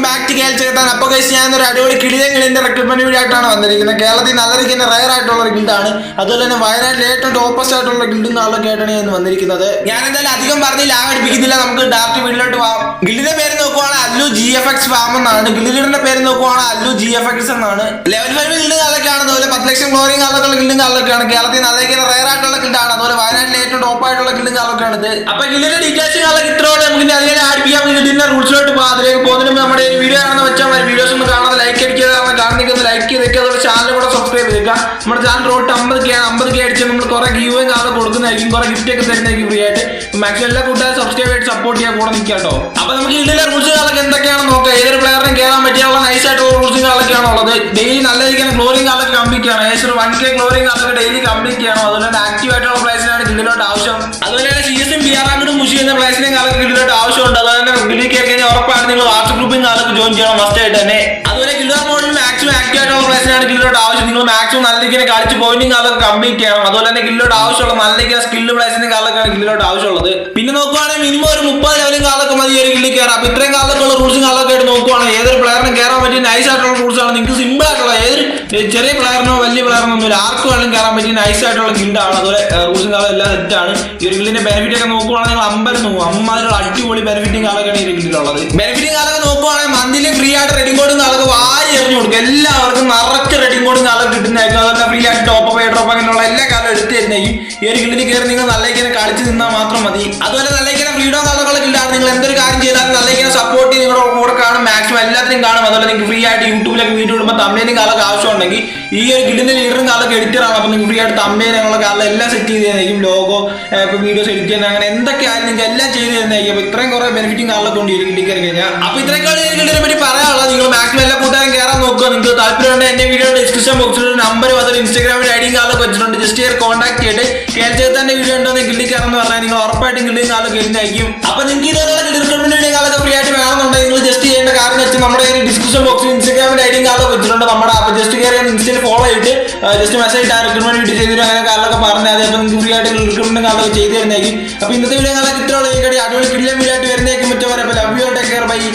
Welcome back to കേൾ ചേർത്താൻ അപ്പൊ കഴിച്ച് ഞാൻ ഒരു അടിപൊളി കിളിയൻ കിളിന്റെ റിക്രൂട്ട്മെന്റ് വീഡിയോ ആയിട്ടാണ് വന്നിരിക്കുന്നത്. കേരളത്തിൽ നല്ല റയർ ആയിട്ടുള്ള ഒരു ഗിൽഡാണ് അതുപോലെ തന്നെ വയനാട്ടിലെ ഏറ്റവും ടോപ്പസ്റ്റ് ആയിട്ടുള്ള ഗിൽഡിൽ നിന്നുള്ള കേട്ടാണ് ഞാൻ വന്നിരിക്കുന്നത്. ഞാൻ എന്തായാലും അധികം പറഞ്ഞ് ലാഗ് അടിപ്പിക്കുന്നില്ല. നമുക്ക് ഡാർട്ട് വീട്ടിലോട്ട് പോവാം. ഗിൽഡിന്റെ പേര് നോക്കുവാണെങ്കിൽ Allu G F X farm എന്നാണ്. ഗിൽഡിന്റെ പേര് നോക്കുവാണെങ്കിൽ അല്ലു ജി എഫ് എക്സ് എന്നാണ്. ലെവൽ ഫൈവ് ഗിൽഡ് കാലൊക്കെയാണ് അതുപോലെ പത്ത് ലക്ഷം ഗ്ലോറിയും കാലൊക്കെയുള്ള ഗിൽഡും കാലൊക്കെയാണ് കേരളത്തിൽ നല്ല റയർ ആയിട്ടുള്ള ഗിൽഡാണ് അതുപോലെ വയനാട്ടിലെ ഏറ്റവും ടോപ്പ് ആയിട്ടുള്ള ഗിൽഡും കാലൊക്കെയാണ് അപ്പൊ ഗിൽഡിന്റെ ഡീറ്റെയിൽസ് കാലൊക്കെ ഇത്രയോടെ നമുക്ക് അതിനെ മുമ്പ് നമ്മുടെ ഈ വീഡിയോ ആണെന്ന് വെച്ചാൽ വീഡിയോസ് ഒന്ന് കാണാതെ ലൈക്ക് അടിക്കുക കാണുന്ന ലൈക്ക് ചെയ്തേക്കുക അതുപോലെ ചാനൽ കൂടെ സബ്സ്ക്രൈബ് ചെയ്തേക്കുക നമ്മുടെ ചാനൽ റോട്ട് അമ്പത് കെ അമ്പത് കെ അടിച്ച് നമ്മൾ കുറെ ഗീവും കാണാതെ കൊടുക്കുന്നതായിരിക്കും. കുറെ ഗിഫ്റ്റ് ഒക്കെ തരുന്നതായിരിക്കും ഫ്രീ ആയിട്ട്. മാക്സിമം എല്ലാ കൂട്ടുകാരും സബ്സ്ക്രൈബ് ആയിട്ട് സപ്പോർട്ട് ചെയ്യാൻ കൂടെ നിൽക്കുക കേട്ടോ. അപ്പൊ നമുക്ക് ഇതിലെ റൂൾസ് കാലൊക്കെ എന്തൊക്കെയാണെന്ന് നോക്കാം. ഏതൊരു പ്ലെയറിനും കയറാൻ പറ്റിയുള്ള നൈസ് ആയിട്ടുള്ള റൂൾസും കാലൊക്കെയാണ് ഉള്ളത്? ഡെയിലി നല്ല രീതിക്ക് ഗ്ലോറിംഗ് കാലൊക്കെ കംപ്ലീറ്റ് ചെയ്യണം. ഏകദേശം വൺ കെ ഗ്ലോറിംഗ് കാലൊക്കെ ഡെയിലി കംപ്ലീറ്റ് ചെയ്യണം. അതുപോലെ തന്നെ ആക്റ്റീവ് ആയിട്ടുള്ള പ്ലേസിനാണ് ഇതിലോട്ട് ആവശ്യം. അതുപോലെ തന്നെ സി എസും ബി ആർ ആൻഡും മുഷി എന്ന പ്ലേസിനെയും കാലൊക്കെ ഇതിലോട്ട് ആവശ്യമുണ്ട്. അതുപോലെ തന്നെ വാട്സപ്പ് ആൾക്ക് ജോയിൻ ചെയ്യണം മസ്റ്റ് ആയിട്ട് തന്നെ. അതുപോലെ കിലോ മോഡിൽ മാക്സിമം ആക്റ്റീവ് ആയിട്ടുള്ള പ്ലേസിനാണ് ഗില്ലിലോട്ട് ആവശ്യം. നിങ്ങൾ മാക്സിമം നല്ല രീതിയിൽ കളിച്ച് പോയിന്റിങ് അതൊക്കെ കംപ്ലീറ്റ് ചെയ്യണം. അതുപോലെ തന്നെ ഗില്ലിലോട്ട് ആവശ്യമുള്ള നല്ല രീതിയിൽ സ്കില്ല് പ്ലേസിന്റെ കാലൊക്കെയാണ് ഗില്ലിലോട്ട് ആവശ്യമുള്ളത്. പിന്നെ നോക്കുവാണെങ്കിൽ മിനിമം ഒരു മുപ്പത് ലെവലും കാലൊക്കെ മതി ഒരു ഗില്ലിൽ കയറാം അപ്പൊ ഇത്രയും കാലൊക്കെ ഉള്ള റൂൾസും കാലൊക്കെ ഏതൊരു പ്ലെയറിനും കയറാൻ പറ്റിയ നൈസ് ആയിട്ടുള്ള റൂൾസ് ആണ്. നിങ്ങൾക്ക് സിമ്പിൾ ആയിട്ടുള്ള ഏതൊരു ചെറിയ പ്ലെയറിനോ വലിയ പ്ലെയറിനോ ഒന്നുമില്ല. ആർക്കും വേണമെങ്കിലും കയറാൻ പറ്റിയ നൈസ് ആയിട്ടുള്ള ഗിൽഡാണ് അതുപോലെ റൂൾസും കാലം എല്ലാം സെറ്റാണ് ഈ ഒരു ഗിൽഡിന്റെ ബെനിഫിറ്റ് ഒക്കെ നോക്കുവാണെങ്കിൽ നിങ്ങൾ അമ്പരം നോക്കും അമ്മമാരുടെ അടിപൊളി ബെനിഫിറ്റും കാലൊക്കെയാണ് ഈ ഒരു ഗിൽഡിലുള്ളത് ബെനിഫിറ്റും കാലൊക്കെ നോക്കുവാണെങ്കിൽ മന്ത്ലി ഫ്രീ ആയിട്ട് റെഡിംഗ് കോഡും കാലൊക്കെ വാരി എറിഞ്ഞു കൊടുക്കും. എല്ലാവർക്കും നിറച്ച് റെഡിംഗ് കോഡും കാലം കിട്ടുന്നതായിരിക്കും. അതുപോലെ ഫ്രീ ആയിട്ട് ടോപ്പ് അപ്പ് ഡ്രോപ്പ് അങ്ങനെയുള്ള എല്ലാ കാലം എടുത്തു തരുന്നതായിരിക്കും. ഈ ഒരു ഗിൽഡിൽ കയറി നിങ്ങൾ നല്ല കളിച്ച് നിന്നാൽ മാത്രം മതി. അതുപോലെ നല്ല ഫ്രീഡം കാലൊക്കെ ഗിൽഡാണ് നിങ്ങൾ എന്തൊരു കാര്യം ചെയ്താലും നല്ല സപ്പോർട്ട് ചെയ്ത് നിങ്ങളുടെ കൂടെ കാണും മാക്സിമം എല്ലാത്തിനും കാണും. അതുപോലെ നിങ്ങൾക്ക് ഫ്രീ ആയിട്ട് യൂട്യൂബിലൊക്കെ വീഡിയോ ഇടുമ്പോൾ തമ്മേനും കാലൊക്കെ ആവശ്യമുണ്ടെങ്കിൽ ഈ ഒരു ഗിൽഡിന്റെ ലീഡറും കാലൊക്കെ എഡിറ്റർ ആണ് അപ്പോൾ നിങ്ങൾക്ക് ഫ്രീ ആയിട്ട് തമ്മേനും ഞങ്ങളുടെ കാലം എല്ലാം സെറ്റ് ചെയ്ത് തരുന്നതായിരിക്കും. ലോഗോ ഇപ്പോൾ വീഡിയോസ് എഡിറ്റ് ചെയ്യുന്ന അങ്ങനെ എന്തൊക്കെ ആയാലും നിങ്ങൾക്ക് എല്ലാം ചെയ്ത് തന്നെയായിരിക്കും അപ്പോൾ ഇത്രയും കുറേ ബെനിഫിറ്റും കാലൊക്കെ ഉണ്ട് ഈ കയറി കഴിഞ്ഞാൽ അപ്പോൾ ഗിൽഡിനെ പറ്റി പറയാനുള്ളത്. നിങ്ങൾ മാക്സിമം എല്ലാ കൂട്ടുകാരും കയറാൻ നോക്കുക. നിങ്ങൾക്ക് താല്പര്യം എന്റെ വീഡിയോ ഡിസ്ക്രിപ്ഷൻ ബോക്സിൽ നമ്പർ അതൊരു ഇൻസ്റ്റാഗ്രാമിൽ ഐഡിയും കാലം വെച്ചിട്ടുണ്ട്. ജസ്റ്റ് ഇയർ കോൺടാക്ട് ചെയ്തിട്ട് തന്നെ വീഡിയോ ഉണ്ടോ ഗിൽഡിൽ കയറെന്ന് പറഞ്ഞാൽ നിങ്ങൾ ഉറപ്പായിട്ടും ഗിൽഡിൽ കാലം കഴിഞ്ഞായിരിക്കും അപ്പോൾ നിങ്ങൾക്ക് ഇതേപോലെ ഡിസ്ക്രിപ്ഷൻ വീഡിയോ കാലൊക്കെ ഫ്രീ ആയിട്ട് വേണമെന്നുണ്ടെങ്കിൽ നിങ്ങൾ ജസ്റ്റ് ചെയ്യേണ്ട കാര്യം വെച്ച് നമ്മുടെ ഡിസ്ക്രിപ്ഷൻ ബോക്സിൽ ഇൻസ്റ്റാഗ്രാമിൽ ഐഡിയും കാലം വെച്ചിട്ടുണ്ട്. നമ്മുടെ അപ്പോൾ ജസ്റ്റ് കയറി ഇൻസ്റ്റയിൽ ഫോളോ ചെയ്തിട്ട് ജസ്റ്റ് മെസ്സേജ് ഇട്ട് റിക്രൂട്ട്മെന്റ് വീഡിയോ ചെയ്തിട്ട് അങ്ങനെ കാലൊക്കെ പറഞ്ഞാൽ അതെ നിങ്ങൾക്ക് ഫ്രീ ആയിട്ട് റിക്രൂട്ട്മെന്റ് കാലൊക്കെ ചെയ്ത് തരുന്നതായിരിക്കും. അപ്പോൾ ഇന്നത്തെ വീഡിയോ കാലം ഇത്രയുള്ള ഈ കടി കെയർ കിട്ടില്ല